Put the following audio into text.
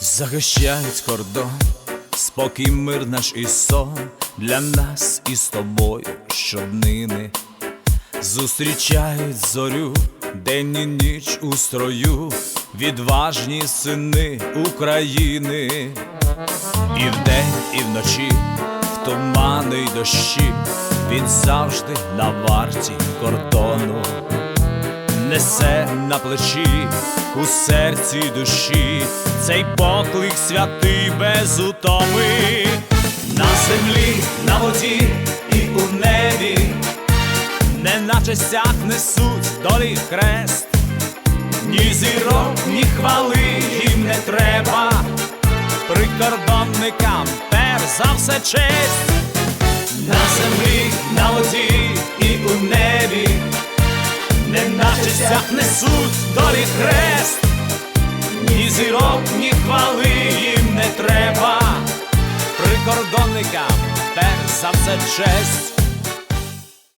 Захищають кордон, спокій, мир наш і сон для нас і з тобою щоднини. Зустрічають зорю, день і ніч у строю, відважні сини України. І вдень, і вночі, в тумани й дощі, він завжди на варті кордону. Несе на плечі, у серці душі, цей поклик святий без утоми, на землі, на воді і у небі, неначе стяг несуть долі хрест, ні зірок, ні хвали їм не треба, прикордонникам перш за все честь, на землі, на воді і у небі. Не наче стяг несуть долі хрест, ні зірок, ні хвали їм не треба, прикордонникам перш за все честь.